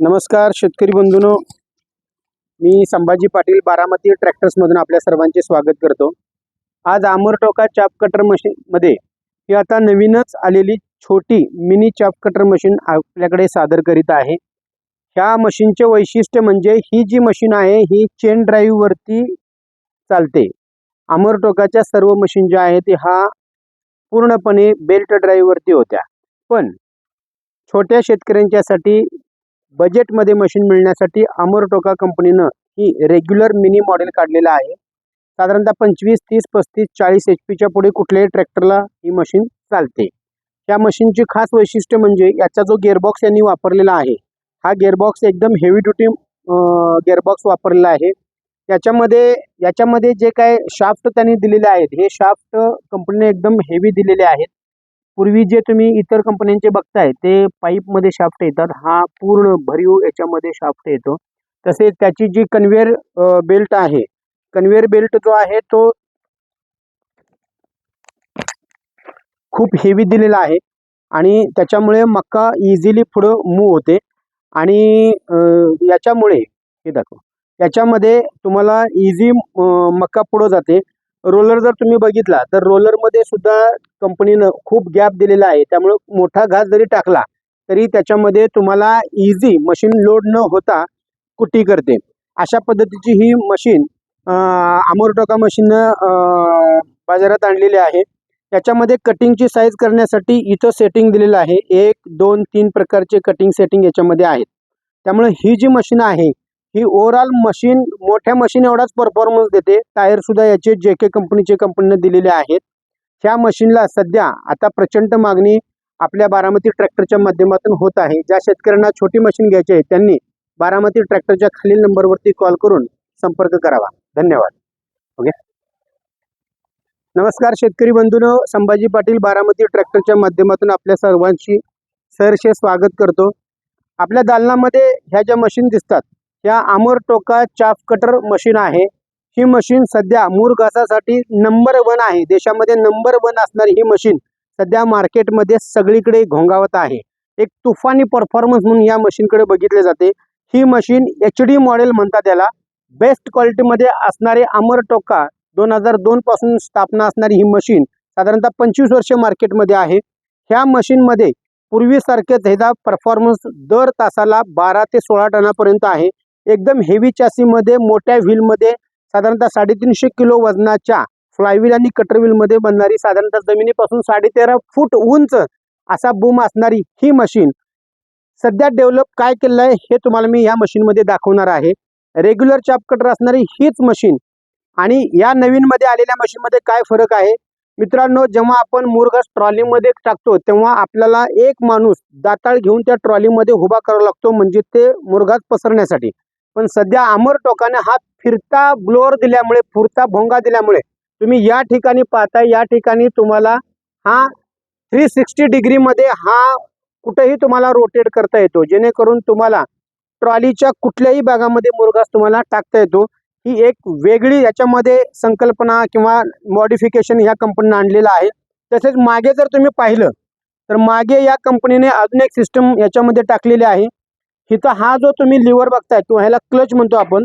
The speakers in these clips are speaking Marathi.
नमस्कार शेतकरी बंधूनो. मी संभाजी पाटील बारामती ट्रॅक्टर्समधून आपल्या सर्वांचे स्वागत करतो. आज आमरटोका चाप कटर मशीनमध्ये ही आता नवीनच आलेली छोटी मिनी चाप कटर मशीन आपल्याकडे सादर करीत आहे. ह्या मशीनचे वैशिष्ट्य म्हणजे ही जी मशीन आहे ही चेन ड्राईव्हवरती चालते. आमरटोकाच्या सर्व मशीन ज्या आहेत ह्या पूर्णपणे बेल्ट ड्राईव्हवरती होत्या. पण छोट्या शेतकऱ्यांच्यासाठी बजेटमध्ये मशीन मिळण्यासाठी अमरटोका कंपनीनं ही रेग्युलर मिनी मॉडेल काढलेलं आहे. साधारणतः पंचवीस तीस पस्तीस चाळीस एच पीच्या पुढे कुठल्याही ट्रॅक्टरला ही मशीन चालते. या मशीनची खास वैशिष्ट्य म्हणजे याचा जो गेअरबॉक्स यांनी वापरलेला आहे हा गेअरबॉक्स एकदम हेवी ड्युटी गेअरबॉक्स वापरलेला आहे. याच्यामध्ये याच्यामध्ये जे काय शाफ्ट त्यांनी दिलेले आहेत हे शाफ्ट कंपनीने एकदम हेवी दिलेले आहेत. पूर्वी जे तुम्ही इतर कंपन्यांचे बघताय ते पाईपमध्ये शाफ्ट येतात. हा पूर्ण भरीव याच्यामध्ये शाफ्ट येतो. तसेच त्याची जी कन्व्हेअर बेल्ट आहे कन्व्हेअर बेल्ट जो आहे तो खूप हेवी दिलेला आहे आणि त्याच्यामुळे मक्का इझिली पुढं मूव होते आणि याच्यामुळे हे दाखव याच्यामध्ये तुम्हाला इझी मक्का पुढं जाते. रोलर जर तुम्ही बघितला तर रोलरमध्ये सुद्धा कंपनीनं खूप गॅप दिलेला आहे. त्यामुळे मोठा घास जरी टाकला तरी त्याच्यामध्ये तुम्हाला इझी मशीन लोड न होता कुट्टी करते. अशा पद्धतीची ही मशीन अमोरटोका मशीननं बाजारात आणलेली आहे. याच्यामध्ये कटिंगची साईज करण्यासाठी इथं सेटिंग दिलेलं आहे. एक दोन तीन प्रकारचे कटिंग सेटिंग याच्यामध्ये आहेत. त्यामुळे ही जी मशीन आहे ही ओव्हरऑल मशीन मोठ्या मशीन एवढाच परफॉर्मन्स देते. टायर सुद्धा याचे जे के कंपनीचे कंपनीने दिलेले आहेत. ह्या मशीनला सध्या आता प्रचंड मागणी आपल्या बारामती ट्रॅक्टरच्या माध्यमातून होत आहे. ज्या शेतकऱ्यांना छोटी मशीन घ्यायची आहे त्यांनी बारामती ट्रॅक्टरच्या खालील नंबरवरती कॉल करून संपर्क करावा. धन्यवाद. ओके नमस्कार शेतकरी बंधून. संभाजी पाटील बारामती ट्रॅक्टरच्या माध्यमातून आपल्या सर्वांशी सहर्षे स्वागत करतो. आपल्या दालनामध्ये ह्या ज्या मशीन दिसतात या आमर टोका कटर मशीन आहे. ही मशीन सध्या मूर घासासाठी नंबर वन आहे. देशामध्ये नंबर वन असणारी ही मशीन सध्या मार्केटमध्ये सगळीकडे घोंगावत आहे. एक तुफानी परफॉर्मन्स म्हणून या मशीनकडे बघितले जाते. ही मशीन एच डी मॉडेल म्हणतात त्याला बेस्ट क्वालिटीमध्ये असणारे अमर टोका दोन हजार दोन पासून स्थापना असणारी ही मशीन साधारणतः पंचवीस वर्ष मार्केटमध्ये आहे. ह्या मशीनमध्ये पूर्वीसारखेच ह्याचा परफॉर्मन्स दर तासाला बारा ते सोळा टनापर्यंत आहे. एकदम हेवी चॅसीमध्ये मोठ्या व्हीलमध्ये साधारणतः साडेतीनशे किलो वजनाच्या फ्लायव्हील आणि कटर व्हीलमध्ये बनणारी साधारणतः जमिनीपासून साडेतेरा फूट उंच असा बूम असणारी ही मशीन सध्या डेव्हलप काय केलं आहे हे तुम्हाला मी या मशीनमध्ये दाखवणार आहे. रेग्युलर चाप कटर असणारी हीच मशीन आणि या नवीनमध्ये आलेल्या मशीनमध्ये काय फरक आहे? मित्रांनो जेव्हा आपण मुरघास ट्रॉलीमध्ये टाकतो तेव्हा आपल्याला एक माणूस दाताळ घेऊन त्या ट्रॉलीमध्ये उभा करावा लागतो म्हणजे ते मुरघास पसरण्यासाठी. पण सध्या अमर टोकाने हा फिरता ब्लोअर दिल्यामुळे फुरता भोंगा दिल्यामुळे तुम्ही या ठिकाणी पाहताय या ठिकाणी तुम्हाला हा थ्री सिक्स्टी डिग्रीमध्ये हा कुठेही तुम्हाला रोटेट करता येतो. जेणेकरून तुम्हाला ट्रॉलीच्या कुठल्याही भागामध्ये मुरगास तुम्हाला टाकता येतो. ही एक वेगळी याच्यामध्ये संकल्पना किंवा मॉडिफिकेशन ह्या कंपनीनं आणलेलं आहे. तसेच मागे जर तुम्ही पाहिलं तर मागे या कंपनीने अजून एक सिस्टम याच्यामध्ये टाकलेली आहे. इथं हा जो तुम्ही लिव्हर बघताय तो ह्याला क्लच म्हणतो आपण.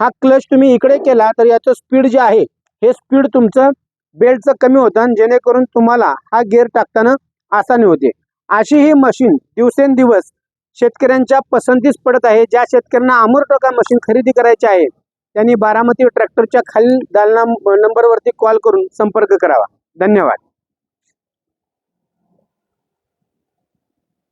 हा क्लच तुम्ही इकडे केला तर याचं स्पीड जे आहे हे स्पीड तुमचं बेल्टचं कमी होतं आणि जेणेकरून तुम्हाला हा गिअर टाकताना आसानी होते. अशी ही मशीन दिवसेंदिवस शेतकऱ्यांच्या पसंतीस पडत आहे. ज्या शेतकऱ्यांना अमर टोका मशीन खरेदी करायची आहे त्यांनी बारामती ट्रॅक्टरच्या खालील दालना नंबरवरती कॉल करून संपर्क करावा. धन्यवाद.